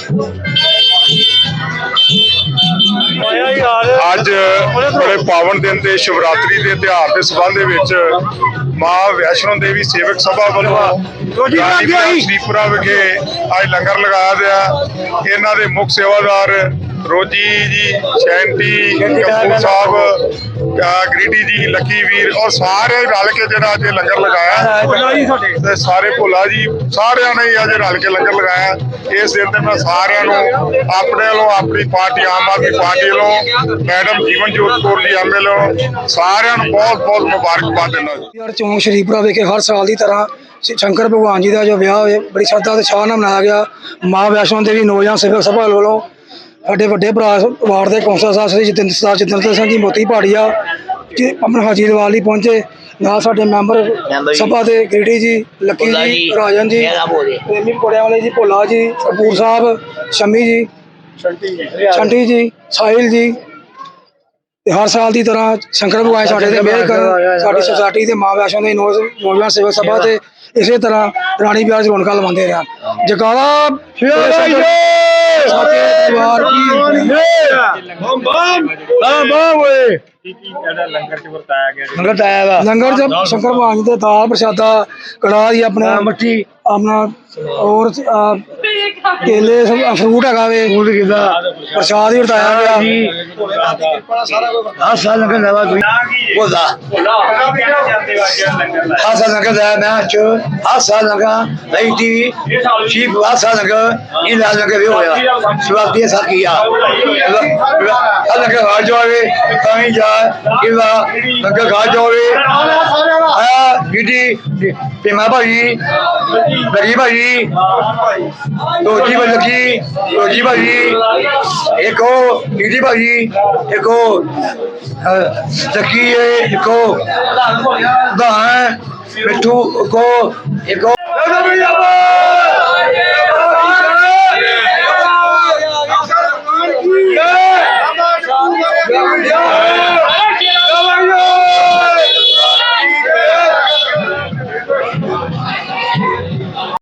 చూద్దా ਅੱਜ ਬੜੇ ਪਾਵਨ ਦਿਨ ਤੇ ਸ਼ਿਵਰਾਤਰੀ ਦੇ ਤਿਉਹਾਰ ਦੇ ਸਬੰਧ ਦੇ ਵਿੱਚ ਮਾਂ ਵੈਸ਼ਨੋ ਦੇਵੀ ਸੇਵਕ ਸਭਾ ਵੱਲੋਂ ਸ਼੍ਰੀਪੁਰਾ ਵਿਖੇ ਅੱਜ ਲੰਗਰ ਲਗਾਇਆ ਗਿਆ। ਇਹਨਾਂ ਦੇ ਮੁੱਖ ਸੇਵਾਦਾਰ ਰੋਜੀ ਜੀ ਸ਼ੈਂਟੀ ਕਪੂਰ ਸਾਹਿਬ ਗ੍ਰੀਡੀ ਜੀ ਲੱਕੀ ਵੀਰ ਔਰ ਸਾਰੇ ਰਲ ਕੇ ਜਿਹੜਾ ਅੱਜ ਲੰਗਰ ਲਗਾਇਆ। ਤੇ ਸਾਰੇ ਭੋਲਾ ਜੀ ਸਾਰਿਆਂ ਨੇ ਅੱਜ ਰਲ ਕੇ ਲੰਗਰ ਲਗਾਇਆ। ਇਸ ਦਿਨ ਤੇ ਮੈਂ ਸਾਰਿਆਂ ਨੂੰ ਆਪਣੇ ਵੱਲੋਂ ਆਪਣੀ ਪਾਰਟੀ ਆਮ ਆਦਮੀ ਪਾਰਟੀ ਵੱਲੋਂ ਮੈਡਮ ਜੀਵਨ ਜੋਤ ਕੌਰ ਜੀ ਐਮਐਲ ਵੱਲੋਂ ਸਾਰਿਆਂ ਨੂੰ ਬਹੁਤ ਬਹੁਤ ਮੁਬਾਰਕਬਾਦ ਦਿੰਦਾ ਜੀ। ਯਾਰ ਚੌਂਕ ਸ਼ਰੀਫਪੁਰਾ ਵਿਖੇ ਹਰ ਸਾਲ ਦੀ ਤਰ੍ਹਾਂ ਸ਼- ਸ਼ੰਕਰ ਭਗਵਾਨ ਜੀ ਦਾ ਜੋ ਵਿਆਹ ਹੋਏ ਬੜੀ ਸ਼ਰਧਾ ਤੇ ਚਾਅ ਨਾਲ ਮਨਾਇਆ ਗਿਆ। ਮਾਂ ਵੈਸ਼ਨੋ ਦੇਵੀ ਨੌਜਵਾਨ ਸੇਵਕ ਸਭਾ ਵੱਲੋਂ ਸਾਡੇ ਵੱਡੇ ਭਰਾ ਵਾਰਡ ਦੇ ਕੌਂਸਲ ਸਾਹਿਬ ਸ੍ਰੀ ਜਤਿੰਦਰ ਸਰਦਾਰ ਜਤਿੰਦਰ ਸਿੰਘ ਜੀ ਮੋਤੀ ਪਹਾੜੀਆ ਕਿ ਆਪਣੇ ਹਾਜੀ ਦੀਵਾਲ ਲਈ ਪਹੁੰਚੇ। ਨਾਲ ਸਾਡੇ ਮੈਂਬਰ ਜੀ। ਸਭਾ ਦੇ ਗ੍ਰੀਡੀ ਜੀ ਲੱਕੀ ਜੀ ਜੀ, ਰਾਜਨ ਜੀ। ਪ੍ਰੇਮੀ ਪਕੌੜਿਆਂ ਵਾਲੇ ਜੀ ਭੋਲਾ ਜੀ ਕਪੂਰ ਸਾਹਿਬ ਸ਼ਮੀ ਜੀ ਛੰਟੀ ਜੀ। ਸਾਹਿਲ ਜੀ। ਤੇ ਹਰ ਸਾਲ ਦੀ ਤਰ੍ਹਾਂ ਸ਼ੰਕਰ ਭਗਵਾਨ ਸਾਡੇ ਤੇ ਮਿਹਰ ਕਰਨ ਸਾਡੀ ਸੁਸਾਇਟੀ ਤੇ ਮਾਂ ਵੈਸ਼ਨੋ ਦੇ ਨੌ- ਨੌਜਵਾਨ ਸੇਵਕ ਸਭਾ ਤੇ ਇਸੇ ਤਰ੍ਹਾਂ ਰਾਣੀ ਵਿਆਹ ਚ ਰੌਣਕਾਂ ਲਵਾਉਂਦੇ ਰਹਿਣ ਜਗਾਲਾ ਕੀ ਲੰਗਰ ਵਾ। ਲੰਗਰ ਚ ਸ਼ੰਕਰ ਭਗਵਾਨ ਜੀ ਦੇ ਦਾਲ ਪ੍ਰਸ਼ਾਦਾ ਕੜਾਹ ਦੀ ਆਪਣਾ ਮੱਠੀ। ਆਪਣਾ ਹੋਰ ਅਹ, ਕੇਲੇ ਫਰੂਟ ਹੈਗਾ ਵੇ। ਫੂਡ ਕਿਦਾ? ਪ੍ਰਸ਼ਾਦ ਵੀ ਵਰਤਾਇਆ ਗਿਆ। ਜੀ ਆ ਸਾਲ ਲੰਗਰ ਲਾਵਾ ਤੁਸੀਂ ਉਹਦਾ ਆ ਸਾਲ ਲੰਗਰ ਲਾਇਆ ਮੈਂ ਅੱਜ। ਆ ਸਾਲ ਲੰਗਰ ਲਈ ਟੀ ਸ਼ੀਪ ਆ ਸਾਲ ਲੰਗਰ ਇਹ ਲਾਲ ਲੰਗਰ ਵੀ ਹੋਇਆ। ਸਵਾਦ ਦੀ ਸਾਕੀ ਆ। ਆ ਲੰਗਰ ਆ ਜਾਵੇ ਕਹੀਂ ਜਾ। ਕਿਵਾ ਲੰਗਰ ਖਾ ਜਾਵੇ। ਗਿੱਡੀ ਪੇਮਾ ਭਾਈ ਲਗੀ ਭਾਈ ਰੋਜੀ ਬੱਲਕੀ ਰੋਜੀ ਭਾਈ ਇੱਕ ਉਹ ਗਿੱਡੀ ਭਾਈ ਇੱਕ ਉਹ ਲੱਕੀ ਹੈ ਇੱਕ ਉਹ ਦਾ ਮਿੱਠੂ ਕੋ ਇੱਕ